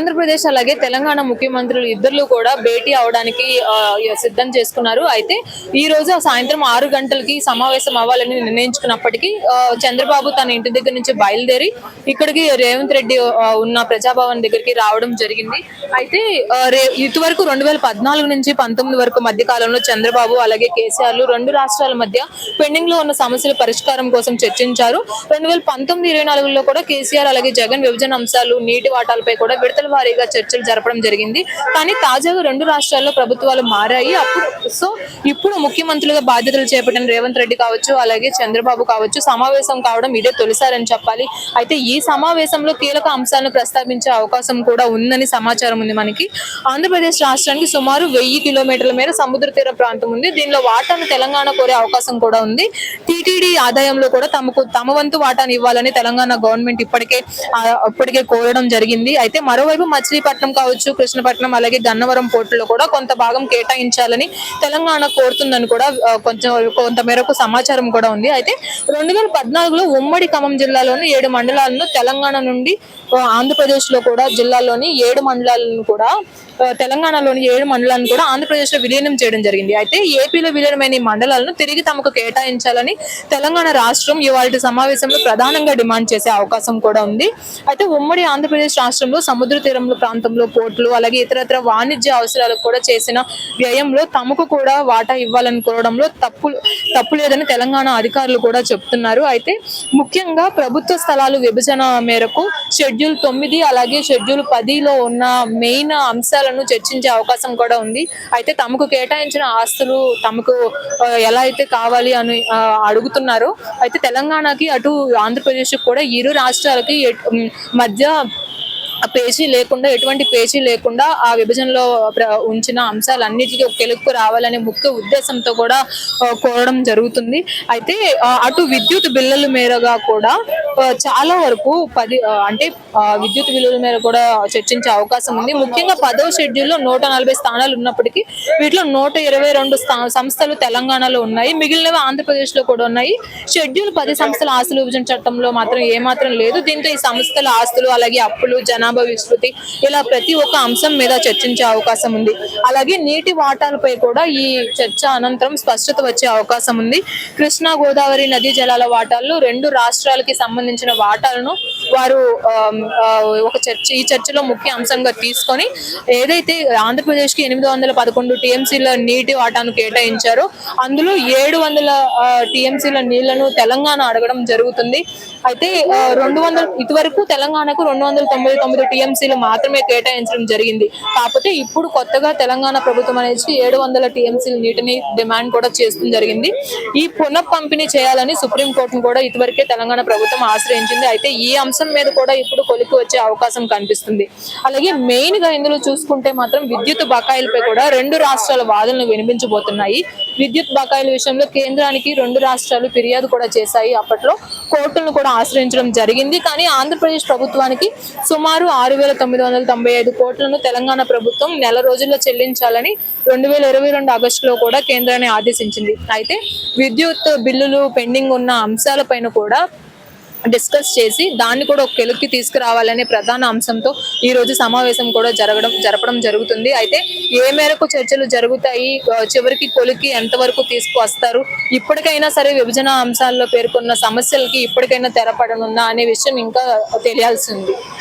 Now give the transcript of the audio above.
ఆంధ్రప్రదేశ్ అలాగే తెలంగాణ ముఖ్యమంత్రులు ఇద్దరు కూడా భేటీ అవడానికి సిద్ధం చేసుకున్నారు. అయితే ఈ రోజు సాయంత్రం ఆరు గంటలకి సమావేశం అవ్వాలని నిర్ణయించుకున్నప్పటికీ చంద్రబాబు తన ఇంటి దగ్గర నుంచి బయలుదేరి ఇక్కడికి రేవంత్ రెడ్డి ఉన్న ప్రజాభవన్ దగ్గరికి రావడం జరిగింది. అయితే రే ఇటువరకు రెండు వేల పద్నాలుగు నుంచి పంతొమ్మిది వరకు మధ్య కాలంలో చంద్రబాబు అలాగే కేసీఆర్లు రెండు రాష్ట్రాల మధ్య పెండింగ్లో ఉన్న సమస్యల పరిష్కారం కోసం చర్చించారు. రెండు వేల పంతొమ్మిది ఇరవై నాలుగులో కూడా కేసీఆర్ అలాగే జగన్ విభజన అంశాలు నీటి వాటాలపై కూడా విడతల వారీగా చర్చలు జరపడం జరిగింది. కానీ తాజాగా రెండు రాష్ట్రాల్లో ప్రభుత్వాలు మారాయి. అప్పుడు సో ఇప్పుడు ముఖ్యమంత్రులుగా బాధ్యతలు చేపట్టిన రేవంత్ రెడ్డి కావచ్చు అలాగే చంద్రబాబు కావచ్చు సమావేశం కావడం ఇదే తొలిసారని చెప్పాలి. అయితే ఈ సమావేశంలో కీలక అంశాలను ప్రస్తావించే అవకాశం కూడా ఉందని సమాచారం ఉంది మనకి. ఆంధ్రప్రదేశ్ రాష్ట్రానికి సుమారు వెయ్యి కిలోమీటర్ల మేర సముద్ర తీర ప్రాంతం ఉంది. దీనిలో వాటాను తెలంగాణ కోరే అవకాశం కూడా ఉంది. టీటీడీ ఆదాయంలో కూడా తమకు తమ వంతు వాటాను ఇవ్వాలని తెలంగాణ గవర్నమెంట్ ఇప్పటికే ఇప్పటికే కోరడం జరిగింది. అయితే మరోవైపు మచిలీపట్నం కావచ్చు కృష్ణపట్నం అలాగే గన్నవరం పోర్టులో కూడా కొంత భాగం కేటాయించాలని తెలంగాణ కోరుతుందని కూడా కొంచెం కొంత మేరకు సమాచారం కూడా ఉంది. అయితే రెండు వేల పద్నాలుగులో ఉమ్మడి ఖమ్మం జిల్లాలోని ఏడు మండలాలను తెలంగాణ నుండి ఆంధ్రప్రదేశ్లో కూడా జిల్లాలోని ఏడు మండలాలను కూడా తెలంగాణలోని ఏడు మండలాలను కూడా ఆంధ్రప్రదేశ్లో విలీనం చేయడం జరిగింది. అయితే ఏపీలో విలీనమైన ఈ మండలాలను తిరిగి తమకు కేటాయించాలని తెలంగాణ రాష్ట్రం ఇవాళ సమావేశంలో ప్రధానంగా డిమాండ్ చేసే అవకాశం కూడా ఉంది. అయితే ఉమ్మడి ఆంధ్రప్రదేశ్ రాష్ట్రంలో సముద్ర తీరంలో ప్రాంతంలో పోర్టులు అలాగే ఇతరత్ర వాణిజ్య అవసరాలకు కూడా చేసిన వ్యయంలో తమకు కూడా వాటా ఇవ్వాలని కోరడంలో తప్పు తప్పు లేదని తెలంగాణ అధికారులు కూడా చెప్తున్నారు. అయితే ముఖ్యంగా ప్రభుత్వ స్థలాలు విభజన మేరకు షెడ్యూల్ తొమ్మిది అలాగే షెడ్యూల్ పదిలో ఉన్న మెయిన్ అంశాలను చర్చించే అవకాశం కూడా ఉంది. అయితే తమకు కేటాయించిన ఆస్తులు తమకు ఎలా అయితే కావాలి అని అడుగుతున్నారో అడుగుతున్నారు. అయితే తెలంగాణకి అటు ఆంధ్రప్రదేశ్ కూడా ఇరు రాష్ట్రాలకి మధ్య పేచీ లేకుండా ఎటువంటి పేచీ లేకుండా ఆ విభజనలో ఉంచిన అంశాలన్నిటికీ ఒక గెలుపు రావాలనే ముఖ్య ఉద్దేశంతో కూడా కోరడం జరుగుతుంది. అయితే అటు విద్యుత్ బిల్లుల మేరగా కూడా చాలా వరకు పది అంటే విద్యుత్ బిల్లుల మేర కూడా చర్చించే అవకాశం ఉంది. ముఖ్యంగా పదో షెడ్యూల్లో నూట నలభై స్థానాలు ఉన్నప్పటికీ వీటిలో నూట ఇరవై రెండు స్థా- సంస్థలు తెలంగాణలో ఉన్నాయి. మిగిలినవి ఆంధ్రప్రదేశ్లో కూడా ఉన్నాయి. షెడ్యూల్ పది సంస్థల ఆస్తుల విభజన చట్టంలో మాత్రం ఏమాత్రం లేదు. దీంతో ఈ సంస్థల ఆస్తులు అలాగే అప్పులు జనాభా విస్తృతి ఇలా ప్రతి ఒక్క అంశం మీద చర్చించే అవకాశం ఉంది. అలాగే నీటి వాటాలపై కూడా ఈ చర్చ అనంతరం స్పష్టత వచ్చే అవకాశం ఉంది. కృష్ణా గోదావరి నదీ జలాల వాటాల్లో రెండు రాష్ట్రాలకి సంబంధించిన వాటాలను వారు ఒక చర్చ ఈ చర్చలో ముఖ్య అంశంగా తీసుకొని ఏదైతే ఆంధ్రప్రదేశ్కి ఎనిమిది వందల పదకొండు టీఎంసీల నీటి వాటాను కేటాయించారో అందులో ఏడు వందల టీఎంసీల నీళ్ళను తెలంగాణ అడగడం జరుగుతుంది. అయితే రెండు వందల ఇదివరకు తెలంగాణకు రెండు వందల తొంభై తొమ్మిది టీఎంసీలు మాత్రమే కేటాయించడం జరిగింది. కాకపోతే ఇప్పుడు కొత్తగా తెలంగాణ ప్రభుత్వం అనేది ఏడు వందల టీఎంసీల నీటిని డిమాండ్ కూడా చేస్తుంది జరిగింది. ఈ పునః పంపిణీ చేయాలని సుప్రీంకోర్టును కూడా ఇదివరకే తెలంగాణ ప్రభుత్వం ఆశ్రయించింది. అయితే ఈ అంశం మీద కూడా ఇప్పుడు కొలికి వచ్చే అవకాశం కనిపిస్తుంది. అలాగే మెయిన్గా ఇందులో చూసుకుంటే మాత్రం విద్యుత్ బకాయిలపై కూడా రెండు రాష్ట్రాల వాదనలు వినిపించబోతున్నాయి. విద్యుత్ బకాయిల విషయంలో కేంద్రానికి రెండు రాష్ట్రాలు ఫిర్యాదు కూడా చేశాయి. అప్పట్లో కోర్టులను కూడా ఆశ్రయించడం జరిగింది. కానీ ఆంధ్రప్రదేశ్ ప్రభుత్వానికి సుమారు ఆరు వేల తొమ్మిది వందల తొంభై ఐదు కోట్లను తెలంగాణ ప్రభుత్వం నెల రోజుల్లో చెల్లించాలని రెండు వేల ఇరవై రెండు ఆగస్టులో కూడా కేంద్రాన్ని ఆదేశించింది. అయితే విద్యుత్ బిల్లులు పెండింగ్ ఉన్న అంశాలపైన కూడా డిస్కస్ చేసి దాన్ని కూడా ఒక కెలుక్కి తీసుకురావాలనే ప్రధాన అంశంతో ఈ రోజు సమావేశం కూడా జరగడం జరపడం జరుగుతుంది. అయితే ఏ మేరకు చర్చలు జరుగుతాయి చివరికి కొలికి ఎంతవరకు తీసుకువస్తారు ఇప్పటికైనా సరే విభజన అంశాల్లో పేర్కొన్న సమస్యలకి ఇప్పటికైనా తెరపడనుందా అనే విషయం ఇంకా తెలియాల్సి ఉంది.